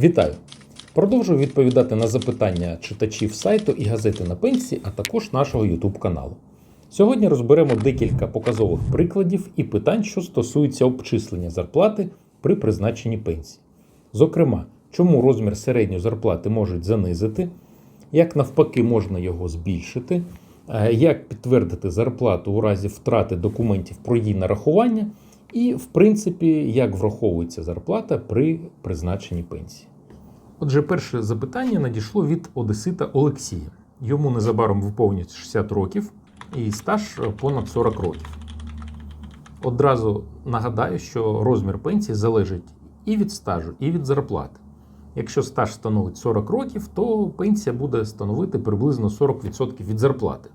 Вітаю! Продовжую відповідати на запитання читачів сайту і газети на пенсії, а також нашого YouTube каналу. Сьогодні розберемо декілька показових прикладів і питань, що стосуються обчислення зарплати при призначенні пенсії. Зокрема, чому розмір середньої зарплати можуть занизити, як навпаки можна його збільшити, е, як підтвердити зарплату у разі втрати документів про її нарахування, і, в принципі, як враховується зарплата при призначенні пенсії. Отже, перше запитання надійшло від Одесита Олексія. Йому незабаром виповнюється 60 років і стаж понад 40 років. Одразу нагадаю, що розмір пенсії залежить і від стажу, і від зарплати. Якщо стаж становить 40 років, то пенсія буде становити приблизно 40% від зарплати.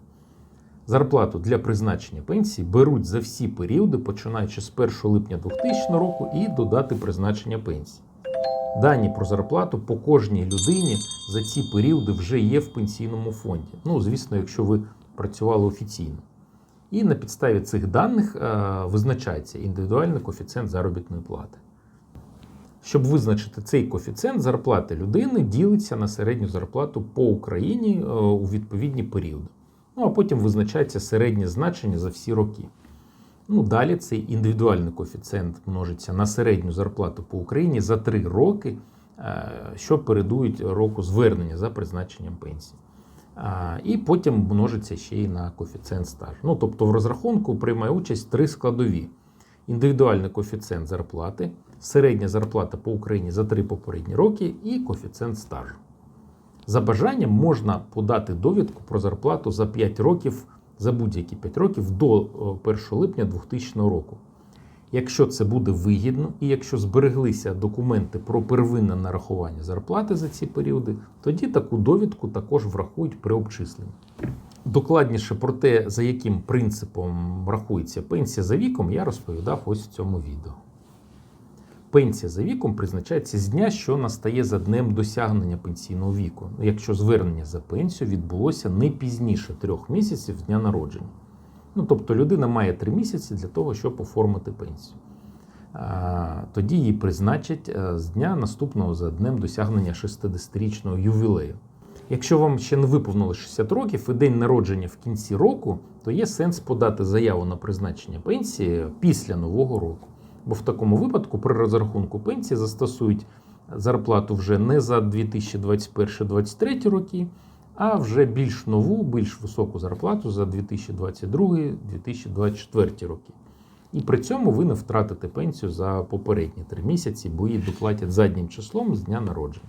Зарплату для призначення пенсії беруть за всі періоди, починаючи з 1 липня 2000 року і до дати призначення пенсії. Дані про зарплату по кожній людині за ці періоди вже є в пенсійному фонді. Ну, звісно, якщо ви працювали офіційно. І на підставі цих даних е, визначається індивідуальний коефіцієнт заробітної плати. Щоб визначити цей коефіцієнт зарплати людини, ділиться на середню зарплату по Україні е, у відповідні періоди. Ну а потім визначається середнє значення за всі роки. Ну, далі цей індивідуальний коефіцієнт множиться на середню зарплату по Україні за 3 роки, е, що передують року звернення за призначенням пенсії. І потім множиться ще й на коефіцієнт стажу. Ну, тобто в розрахунку приймає участь три складові: індивідуальний коефіцієнт зарплати, середня зарплата по Україні за три попередні роки і коефіцієнт стажу. За бажанням можна подати довідку про зарплату за 5 років, за будь-які 5 років до 1 липня 2000 року. Якщо це буде вигідно, і якщо збереглися документи про первинне нарахування зарплати за ці періоди, тоді таку довідку також врахують при обчисленні. Докладніше про те, за яким принципом рахується пенсія за віком, я розповідав ось в цьому відео. Пенсія за віком призначається з дня, що настає за днем досягнення пенсійного віку, якщо звернення за пенсію відбулося не пізніше трьох місяців дня народження. Ну, тобто людина має три місяці для того, щоб оформити пенсію. Тоді її призначать е, з дня наступного за днем досягнення 60-річного ювілею. Якщо вам ще не виповнило 60 років і день народження в кінці року, то є сенс подати заяву на призначення пенсії після нового року. Бо в такому випадку при розрахунку пенсії застосують зарплату вже не за 2021-2023 роки, а вже більш нову, більш високу зарплату за 2022-2024 роки. І при цьому ви не втратите пенсію за попередні три місяці, бо її доплатять заднім числом з дня народження.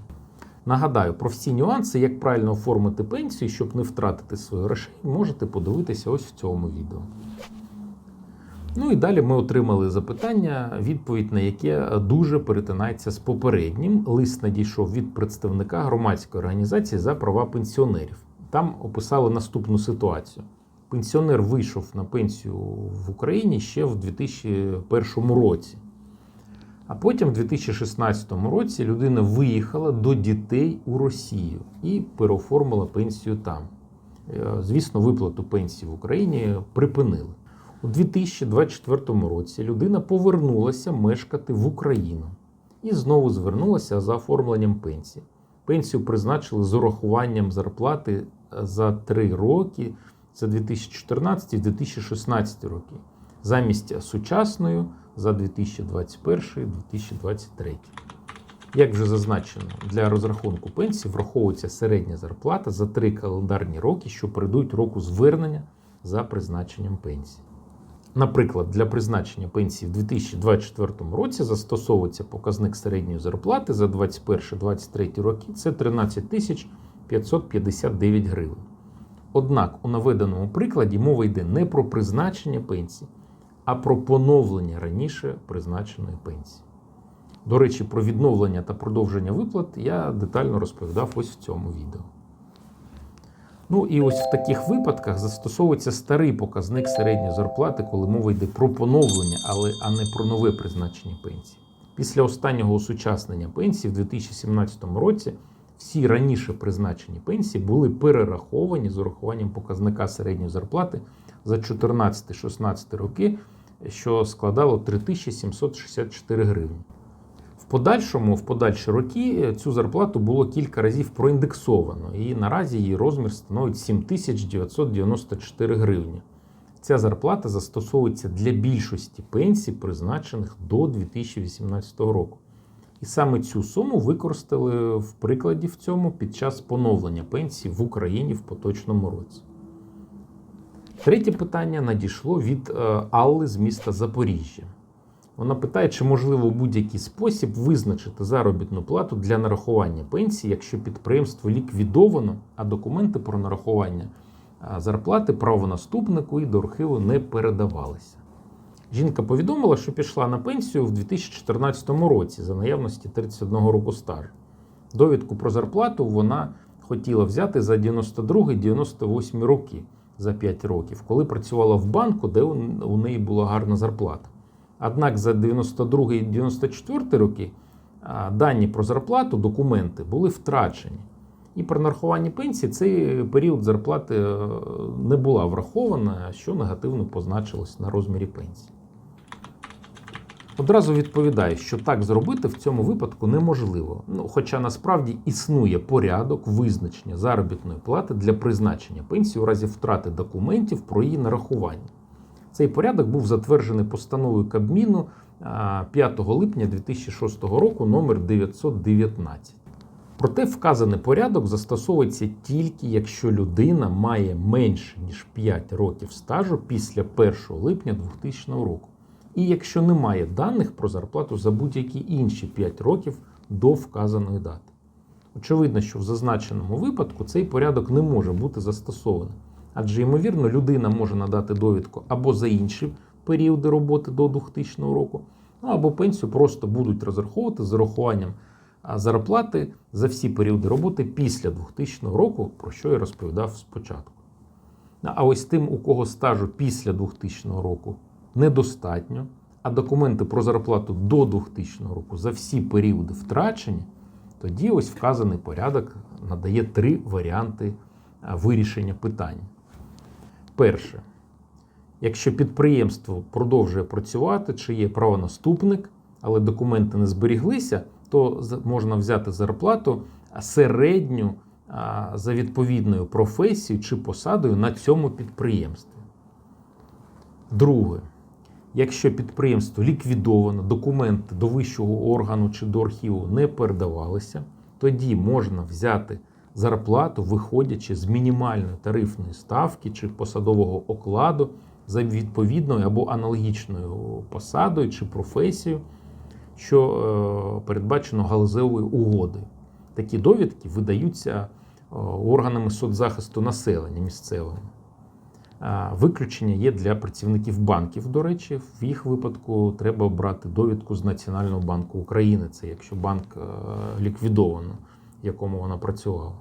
Нагадаю, про всі нюанси, як правильно оформити пенсію, щоб не втратити свої грошей, можете подивитися ось в цьому відео. Ну і далі ми отримали запитання, відповідь на яке дуже перетинається з попереднім. Лист надійшов від представника громадської організації за права пенсіонерів. Там описали наступну ситуацію. Пенсіонер вийшов на пенсію в Україні ще в 2001 році. А потім, в 2016 році, людина виїхала до дітей у Росію і переоформила пенсію там. Е, Звісно, виплату пенсії в Україні припинили. У 2024 році людина повернулася мешкати в Україну і знову звернулася за оформленням пенсії. Пенсію призначили з урахуванням зарплати за 3 роки за 2014 і 2016 роки, замість сучасної за 2021-2023. Як вже зазначено, для розрахунку пенсії враховується середня зарплата за 3 календарні роки, що передують року звернення за призначенням пенсії. Наприклад, для призначення пенсії в 2024 році застосовується показник середньої зарплати за 2021-2023 роки це 13 тисяч 559 гривень. Однак у наведеному прикладі мова йде не про призначення пенсії, а про поновлення раніше призначеної пенсії. До речі, про відновлення та продовження виплат я детально розповідав ось в цьому відео. Ну і ось в таких випадках застосовується старий показник середньої зарплати, коли мова йде про поновлення, але а не про нове призначення пенсії. Після останнього осучаснення пенсії в 2017 році всі раніше призначені пенсії були перераховані з урахуванням показника середньої зарплати за 14-16 роки, що складало 3764 гривні. В подальшому, в подальші роки, цю зарплату було кілька разів проіндексовано, і наразі її розмір становить 7994 гривні. Ця зарплата застосовується для більшості пенсій, призначених до 2018 року. І саме цю суму використали в прикладі в цьому під час поновлення пенсій в Україні в поточному році. Третє питання надійшло від е, Алли з міста Запоріжжя. Вона питає, чи можливо будь-який спосіб визначити заробітну плату для нарахування пенсії, якщо підприємство ліквідовано, а документи про нарахування зарплати правонаступнику і до архіву не передавалися. Жінка повідомила, що пішла на пенсію в 2014 році за наявності 31 року стажу. Довідку про зарплату вона хотіла взяти за 92-98 роки за 5 років, коли працювала в банку, де у неї була гарна зарплата. Однак за 92-94 роки дані про зарплату, документи були втрачені. І при нарахуванні пенсії цей період зарплати е, не була врахована, що негативно позначилось на розмірі пенсії. Одразу відповідаю, що так зробити в цьому випадку неможливо. Ну, хоча насправді існує порядок визначення заробітної плати для призначення пенсії у разі втрати документів про її нарахування. Цей порядок був затверджений постановою Кабміну 5 липня 2006 року номер 919. Проте вказаний порядок застосовується тільки якщо людина має менше ніж 5 років стажу після 1 липня 2000 року, і якщо немає даних про зарплату за будь-які інші 5 років до вказаної дати. Очевидно, що в зазначеному випадку цей порядок не може бути застосований, адже, ймовірно, людина може надати довідку або за інші періоди роботи до 2000 року, ну, або пенсію просто будуть розраховувати з урахуванням зарплати за всі періоди роботи після 2000 року, про що я розповідав спочатку. А ось тим, у кого стажу після 2000 року недостатньо, а документи про зарплату до 2000 року за всі періоди втрачені, тоді ось вказаний порядок надає три варіанти вирішення питання. Перше, якщо підприємство продовжує працювати, чи є правонаступник, але документи не зберіглися, то можна взяти зарплату середню за відповідною професією чи посадою на цьому підприємстві. Друге, якщо підприємство ліквідовано, документи до вищого органу чи до архіву не передавалися, тоді можна взяти зарплату, виходячи з мінімальної тарифної ставки чи посадового окладу за відповідною або аналогічною посадою чи професією що е, передбачено галузевою угодою. Такі довідки видаються е, органами соцзахисту населення місцевими. Виключення є для працівників банків, до речі, в їх випадку треба брати довідку з Національного банку України. Це якщо банк е, ліквідовано, якому вона працювала.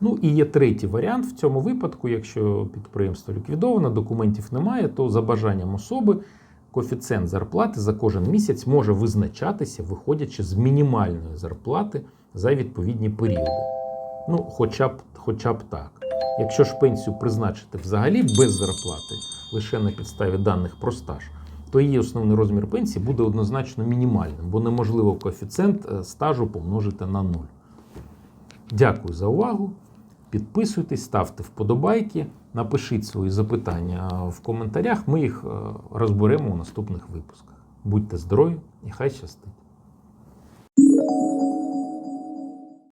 Ну і є третій варіант в цьому випадку, якщо підприємство ліквідовано, документів немає, то за бажанням особи коефіцієнт зарплати за кожен місяць може визначатися, виходячи з мінімальної зарплати за відповідні періоди. Ну, хоча б, хоча б так. Якщо ж пенсію призначити взагалі без зарплати, лише на підставі даних про стаж, то її основний розмір пенсії буде однозначно мінімальним, бо неможливо коефіцієнт е, стажу помножити на нуль. Дякую за увагу. Підписуйтесь, ставте вподобайки, напишіть свої запитання в коментарях. Ми їх е, розберемо у наступних випусках. Будьте здорові і хай щастить!